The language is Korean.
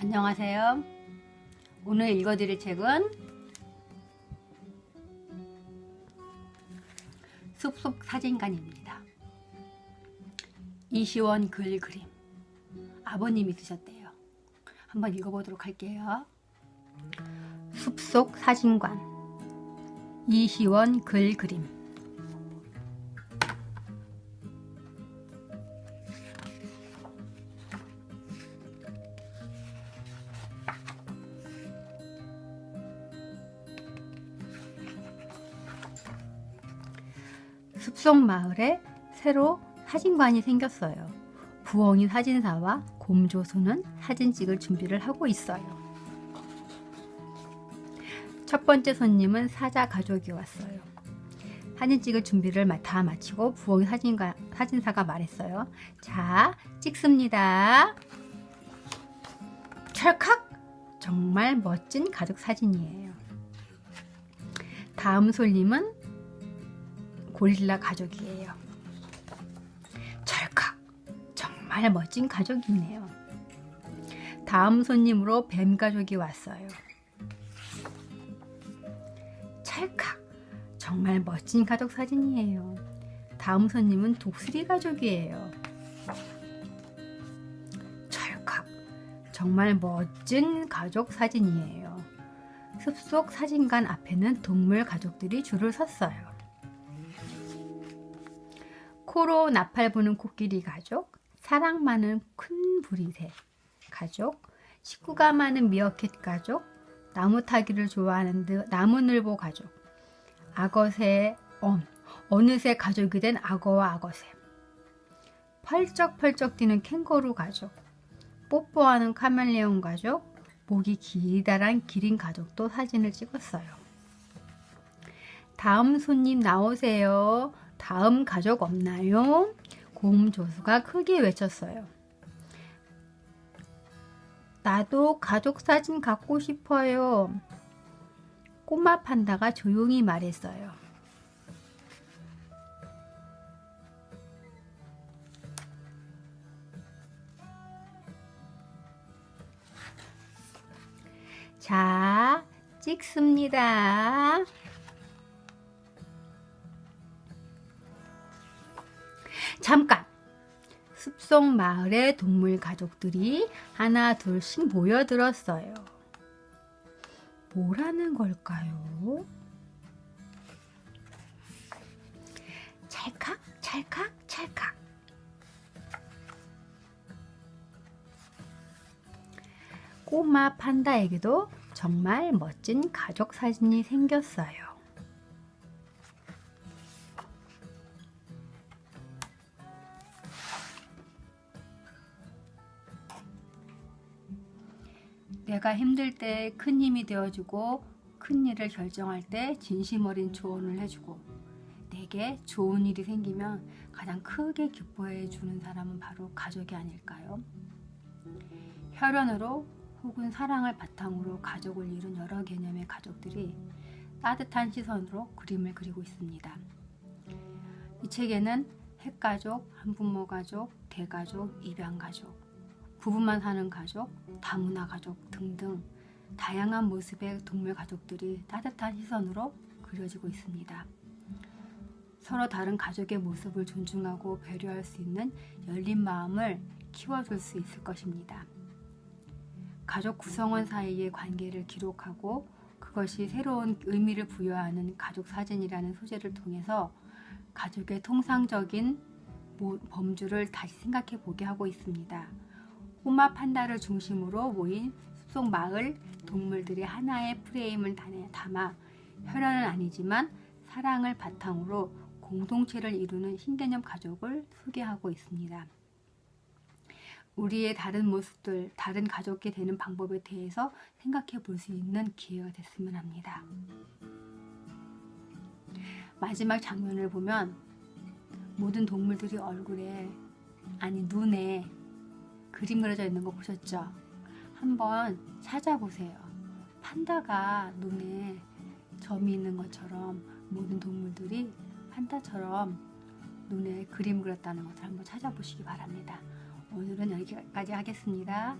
안녕하세요. 오늘 읽어드릴 책은 숲속 사진관입니다. 이시원 글 그림. 아버님이 쓰셨대요. 한번 읽어보도록 할게요. 숲속 사진관. 이시원 글 그림. 숲속 마을에 새로 사진관이 생겼어요. 부엉이 사진사와 곰조수는 사진 찍을 준비를 하고 있어요. 첫 번째 손님은 사자 가족이 왔어요. 사진 찍을 준비를 마- 다 마치고 부엉이 사진가, 사진사가 말했어요. 자, 찍습니다. 찰칵! 정말 멋진 가족 사진이에요. 다음 손님은 고릴라 가족이에요. 철칵! 정말 멋진 가족이네요. 다음 손님으로 뱀 가족이 왔어요. 찰칵! 정말 멋진 가족 사진이에요. 다음 손님은 독수리 가족이에요. 찰칵! 정말 멋진 가족 사진이에요. 숲속 사진관 앞에는 동물 가족들이 줄을 섰어요. 코로 나팔 부는 코끼리 가족, 사랑 많은 큰 부리새 가족, 식구가 많은 미어캣 가족, 나무 타기를 좋아하는 느- 나무늘보 가족, 악어새 엄, 어느새 가족이 된 악어와 악어새, 펄쩍펄쩍 뛰는 캥거루 가족, 뽀뽀하는 카멜레온 가족, 목이 기다란 기린 가족도 사진을 찍었어요. 다음 손님 나오세요. 다음 가족 없나요? 곰 조수가 크게 외쳤어요. 나도 가족 사진 갖고 싶어요. 꼬마 판다가 조용히 말했어요. 자, 찍습니다. 잠깐! 숲속 마을의 동물 가족들이 하나 둘씩 모여들었어요. 뭐라는 걸까요? 찰칵, 찰칵, 찰칵. 꼬마 판다에게도 정말 멋진 가족 사진이 생겼어요. 내가 힘들 때 큰 힘이 되어주고 큰 일을 결정할 때 진심 어린 조언을 해주고 내게 좋은 일이 생기면 가장 크게 기뻐해 주는 사람은 바로 가족이 아닐까요? 혈연으로 혹은 사랑을 바탕으로 가족을 이룬 여러 개념의 가족들이 따뜻한 시선으로 그림을 그리고 있습니다. 이 책에는 핵가족, 한부모 가족, 대가족, 입양가족, 부부만 사는 가족, 다문화 가족 등등 다양한 모습의 동물 가족들이 따뜻한 시선으로 그려지고 있습니다. 서로 다른 가족의 모습을 존중하고 배려할 수 있는 열린 마음을 키워줄 수 있을 것입니다. 가족 구성원 사이의 관계를 기록하고 그것이 새로운 의미를 부여하는 가족 사진이라는 소재를 통해서 가족의 통상적인 모- 범주를 다시 생각해 보게 하고 있습니다. 꼬마 판다를 중심으로 모인 숲속 마을 동물들이 하나의 프레임을 다- 담아 혈연은 아니지만 사랑을 바탕으로 공동체를 이루는 신개념 가족을 소개하고 있습니다. 우리의 다른 모습들, 다른 가족이 되는 방법에 대해서 생각해 볼 수 있는 기회가 됐으면 합니다. 마지막 장면을 보면 모든 동물들이 얼굴에 아니 눈에 그림 그려져 있는 거 보셨죠? 한번 찾아보세요. 판다가 눈에 점이 있는 것처럼 모든 동물들이 판다처럼 눈에 그림 그렸다는 것을 한번 찾아보시기 바랍니다. 오늘은 여기까지 하겠습니다.